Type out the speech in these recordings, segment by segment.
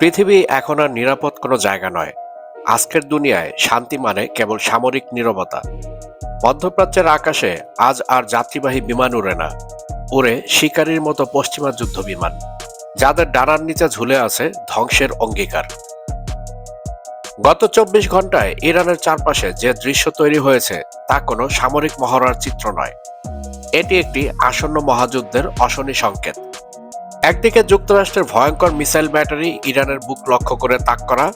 পৃথিবী এখন আর নিরাপদ কোনো জায়গা নয়। আজকের দুনিয়ায় শান্তি মানে কেবল সামরিক নীরবতা। মধ্যপ্রাচ্যের আকাশে আজ আর যাত্রীবাহী বিমান উড়ে না। উড়ে শিকারীর মতো পশ্চিমা যুদ্ধ বিমান। যাদের ডানার নিচে ঝুলে আছে ধ্বংসের অঙ্গীকার। গত চব্বিশ ঘন্টায় ইরানের চারপাশে যে দৃশ্য তৈরি হয়েছে, তা কোনো সামরিক মহড়ার চিত্র নয়। এটি একটি আসন্ন মহাযুদ্ধের অশনি সংকেত। একদিকে যুক্তরাষ্ট্রের ভয়ঙ্কর মিসাইল ব্যাটারি ইরানের বুক লক্ষ্য করে তাক করা,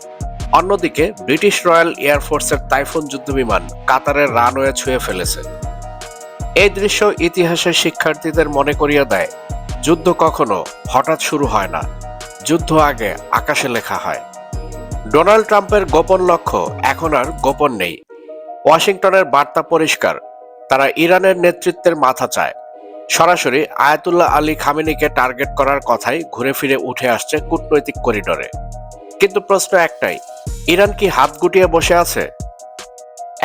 অন্যদিকে ব্রিটিশ রয়্যাল এয়ারফোর্সের তাইফুন যুদ্ধবিমান কাতারের রানওয়ে ছুঁয়ে ফেলেছে। এই দৃশ্য ইতিহাসের শিক্ষার্থীদের মনে করিয়ে দেয়, যুদ্ধ কখনো হঠাৎ শুরু হয় না, যুদ্ধ আগে আকাশে লেখা হয়। ডোনাল্ড ট্রাম্পের গোপন লক্ষ্য এখন আর গোপন নেই। ওয়াশিংটনের বার্তা পরিষ্কার, তারা ইরানের নেতৃত্বের মাথা চায় সরাসরি আয়াতুল্লাহ আলী খামেনিকে টার্গেট করার কথাই ঘুরে ফিরে উঠে আসছে কূটনৈতিক করিডোরে। কিন্তু প্রশ্ন একটাই, ইরান কি হাত গুটিয়ে বসে আছে?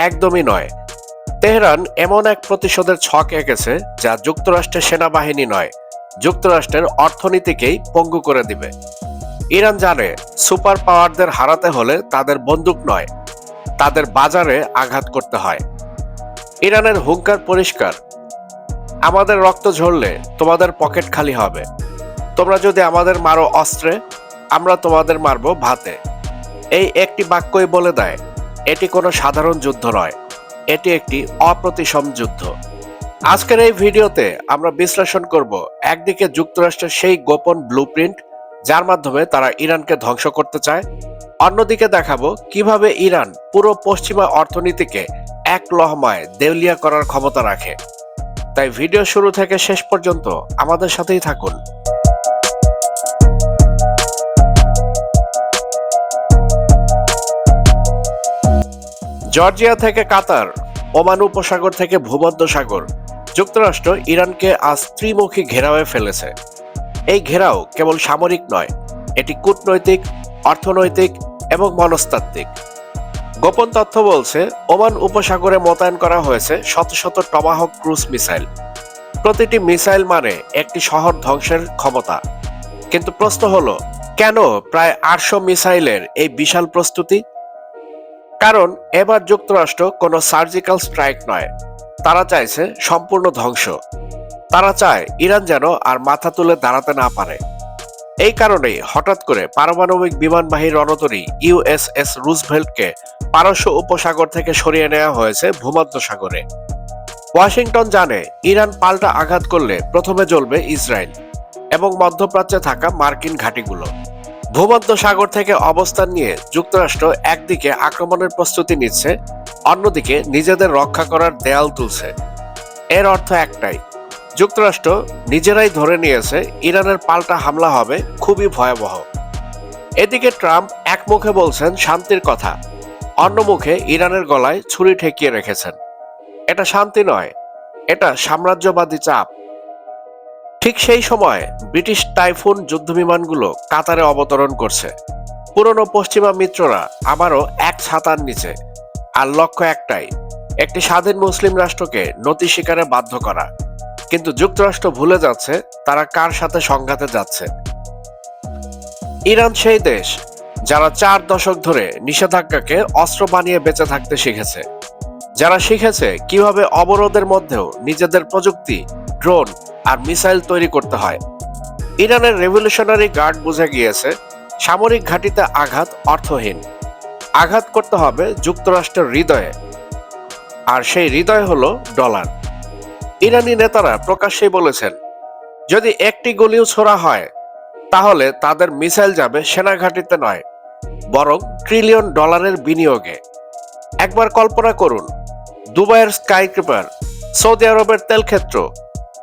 একদমই নয়। তেহরান এমন এক প্রতিশোধের ছক এঁকেছে যা যুক্তরাষ্ট্রের সেনাবাহিনী নয়, যুক্তরাষ্ট্রের অর্থনীতিকেই পঙ্গু করে দিবে। ইরান জানে সুপার পাওয়ারদের হারাতে হলে তাদের বন্দুক নয়, তাদের বাজারে আঘাত করতে হয়। ইরানের হুঙ্কার পরিষ্কার আমাদের রক্ত ঝরলে তোমাদের পকেট খালি হবে। তোমরা যদি আমাদের মারো অস্ত্রে, আমরা তোমাদের মারবো ভাতে। এই একটি বাক্যই বলে দেয়, এটি কোনো সাধারণ যুদ্ধ নয়, এটি একটি অপ্রতিসম যুদ্ধ। আজকের এই ভিডিওতে আমরা বিশ্লেষণ করব একদিকে যুক্তরাষ্ট্রের সেই গোপন ব্লুপ্রিন্ট যার মাধ্যমে তারা ইরানকে ধ্বংস করতে চায়। অন্যদিকে দেখাবো কীভাবে ইরান পুরো পশ্চিমা অর্থনীতিকে এক লহমায় দেউলিয়া করার ক্ষমতা রাখে। তাই ভিডিও শুরু থেকে শেষ পর্যন্ত আমাদের সাথেই থাকুন। জর্জিয়া থেকে কাতার, ওমান উপসাগর থেকে ভূমধ্য সাগর যুক্তরাষ্ট্র ইরানকে আজ ত্রিমুখী ঘেরাওয়ে ফেলেছে। এই ঘেরাও কেবল সামরিক নয়, এটি কূটনৈতিক, অর্থনৈতিক এবং মনস্তাত্ত্বিক। গোপন তথ্য বলছে, ওমান উপসাগরে মোতায়েন করা হয়েছে শত শত টমাহক ক্রুজ মিসাইল। প্রতিটি মিসাইল মানে একটি শহর ধ্বংসের ক্ষমতা। কিন্তু প্রশ্ন হলো, কেন প্রায় আটশো মিসাইলের এই বিশাল প্রস্তুতি? কারণ এবার যুক্তরাষ্ট্র কোনো সার্জিক্যাল স্ট্রাইক নয়। তারা চাইছে সম্পূর্ণ ধ্বংস। তারা চায় ইরান যেন আর মাথা তুলে দাঁড়াতে না পারে। এই কারণেই হঠাৎ করে পারমাণবিক বিমানবাহী রণতরী ইউএসএস রুজভেল্টকে পারস্য উপসাগর থেকে সরিয়ে নেওয়া হয়েছে ভূমধ্য সাগরে ওয়াশিংটন জানে ইরান পাল্টা আঘাত করলে প্রথমে জ্বলবে ইসরায়েল এবং মধ্যপ্রাচ্যে থাকা মার্কিন ঘাঁটিগুলো। ভূমধ্য সাগর থেকে অবস্থান নিয়ে যুক্তরাষ্ট্র একদিকে আক্রমণের প্রস্তুতি নিচ্ছে, অন্যদিকে নিজেদের রক্ষা করার দেয়াল তুলছে। এর অর্থ একটাই যুক্তরাষ্ট্র নিজেরাই ধরে নিয়েছে ইরানের পাল্টা হামলা হবে খুবই ভয়াবহ। এদিকে ট্রাম্প এক মুখে বলছেন শান্তির কথা, অন্য মুখে ইরানের গলায় ছুরি ঠেকিয়ে রেখেছেন। এটা শান্তি নয়, এটা সাম্রাজ্যবাদী চাপ। ঠিক সেই সময় ব্রিটিশ টাইফুন যুদ্ধবিমানগুলো কাতারে অবতরণ করছে। পুরনো পশ্চিমা মিত্ররা আবারও এক ছাতার নিচে, আর লক্ষ্য একটাই, একটি স্বাধীন মুসলিম রাষ্ট্রকে নতি স্বীকারে বাধ্য করা। কিন্তু যুক্তরাষ্ট্র ভুলে যাচ্ছে তারা কার সাথে সংঘাতে যাচ্ছে। ইরান সেই দেশ যারা চার দশক ধরে নিষেধাজ্ঞাকে অস্ত্র বানিয়ে বেঁচে থাকতে শিখেছে। যারা শিখেছে কীভাবে অবরোধের মধ্যেও নিজেদের প্রযুক্তি, ড্রোন আর মিসাইল তৈরি করতে হয়। ইরানের রেভলিউশনারি গার্ড বুঝে গিয়েছে, সামরিক ঘাঁটিতে আঘাত অর্থহীন। আঘাত করতে হবে যুক্তরাষ্ট্রের হৃদয়ে। আর সেই হৃদয় হলো ডলার। ইরানি নেতারা প্রকাশ্যেই বলেছেন, যদি একটি গুলিও ছোড়া হয়, তাহলে তাদের মিসাইল যাবে সেনা ঘাঁটিতে নয়, বরং ট্রিলিয়ন ডলারের বিনিয়োগে। একবার কল্পনা করুন, দুবাইয়ের স্কাই ক্রিপার সৌদি আরবের তেলক্ষেত্র,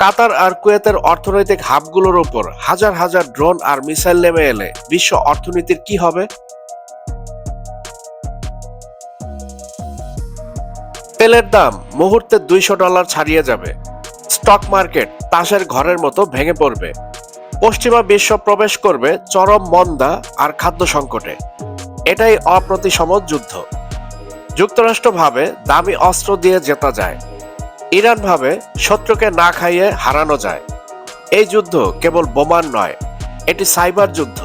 কাতার আর কুয়েতের অর্থনৈতিক হাবগুলোর উপর হাজার হাজার ড্রোন আর মিসাইল নেমে এলে বিশ্ব অর্থনীতির কি হবে? তেলের দাম মুহূর্তে দুইশো ডলার ছাড়িয়ে যাবে। স্টক মার্কেট তাসের ঘরের মতো ভেঙে পড়বে। পশ্চিমা বিশ্ব প্রবেশ করবে চরম মন্দা আর খাদ্য সংকটে। এটাই অপ্রতিসম যুদ্ধ। যুক্তরাষ্ট্র ভাবে দামি অস্ত্র দিয়ে জেতা যায়। ইরান ভাবে শত্রুকে না খাইয়ে হারানো যায়। এই যুদ্ধ কেবল বোমান নয়, এটি সাইবার যুদ্ধ।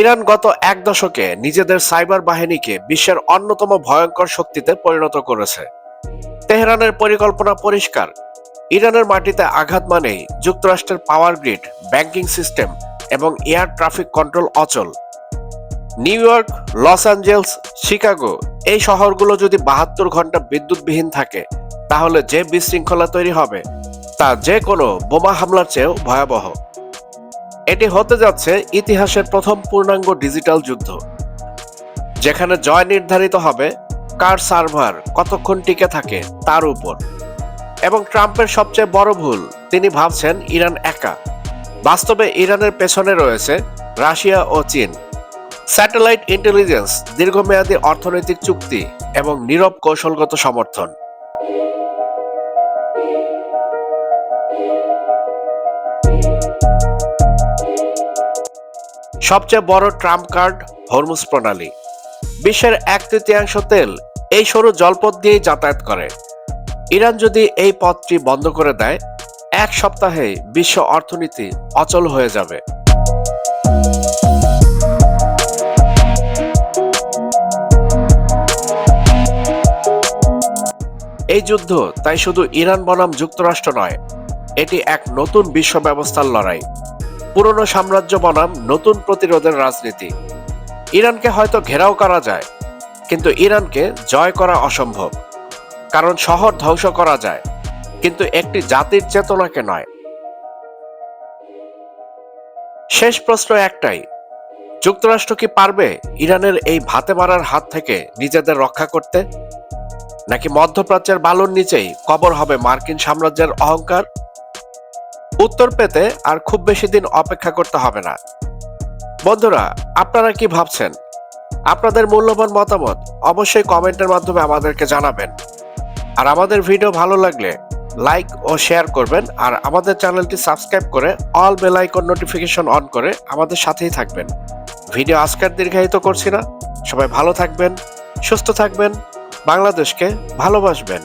ইরান গত এক দশকে নিজেদের সাইবার বাহিনীকে বিশ্বের অন্যতম ভয়ঙ্কর শক্তিতে পরিণত করেছে। তেহরানের পরিকল্পনা পরিষ্কার ইরানের মাটিতে আঘাত মানেই যুক্তরাষ্ট্রের পাওয়ার গ্রিড, ব্যাংকিং সিস্টেম এবং এয়ার ট্রাফিক কন্ট্রোল অচল। New York, Los Angeles, Chicago এই শহরগুলো যদি বাহাত্তর ঘণ্টা বিদ্যুৎবিহীন থাকে, তাহলে যে বিশৃঙ্খলা তৈরি হবে, তা যে কোনো বোমা হামলার চেয়েও ভয়াবহ। এটি হতে যাচ্ছে ইতিহাসের প্রথম পূর্ণাঙ্গ ডিজিটাল যুদ্ধ, যেখানে জয় নির্ধারিত হবে কার সার্ভার কতক্ষণ টিকে থাকে তার উপর। এবং ট্রাম্পের সবচেয়ে বড় ভুল, তিনি ভাবছেন ইরান একা। বাস্তবে ইরানের পেছনে রয়েছে রাশিয়া ও চীন। স্যাটেলাইট ইন্টেলিজেন্স, দীর্ঘমেয়াদী অর্থনৈতিক চুক্তি এবং নীরব কৌশলগত সমর্থন। সবচেয়ে বড় ট্রাম্প কার্ড, হরমুজ প্রণালী। বিশ্বের এক তৃতীয়াংশ তেল এই সরু জলপথ দিয়েই যাতায়াত করে। ইরান যদি এই পথটি বন্ধ করে দেয়, এক সপ্তাহে বিশ্ব অর্থনীতি অচল হয়ে যাবে। এই যুদ্ধ তাই শুধু ইরান বনাম যুক্তরাষ্ট্র নয়, এটি এক নতুন বিশ্ব ব্যবস্থার লড়াই। পুরনো সাম্রাজ্য বনাম নতুন প্রতিরোধের রাজনীতি। ইরানকে হয়তো ঘেরাও করা যায়, কিন্তু ইরানকে জয় করা অসম্ভব। কারণ শহর ধ্বংস করা যায়, কিন্তু একটি জাতির চেতনাকে নয়। শেষ প্রশ্ন একটাই, যুক্তরাষ্ট্র কি পারবে ইরানের এই ভাতে মারার হাত থেকে নিজেদের রক্ষা করতে? নাকি মধ্যপ্রাচ্যের বালুর নিচেই কবর হবে মার্কিন সাম্রাজ্যের অহংকার? উত্তর পেতে আর খুব বেশি দিন অপেক্ষা করতে হবে না। বন্ধুরা, আপনারা কি ভাবছেন? আপনাদের মূল্যবান মতামত অবশ্যই কমেন্টের মাধ্যমে আমাদেরকে জানাবেন। আর আমাদের ভিডিও ভালো লাগলে লাইক ও শেয়ার করবেন আর আমাদের চ্যানেলটি সাবস্ক্রাইব করে all bell icon notification on করে আমাদের সাথেই থাকবেন। ভিডিও আজকের দীর্ঘায়িত করছি না। সবাই ভালো থাকবেন, সুস্থ থাকবেন, বাংলাদেশকে ভালোবাসবেন।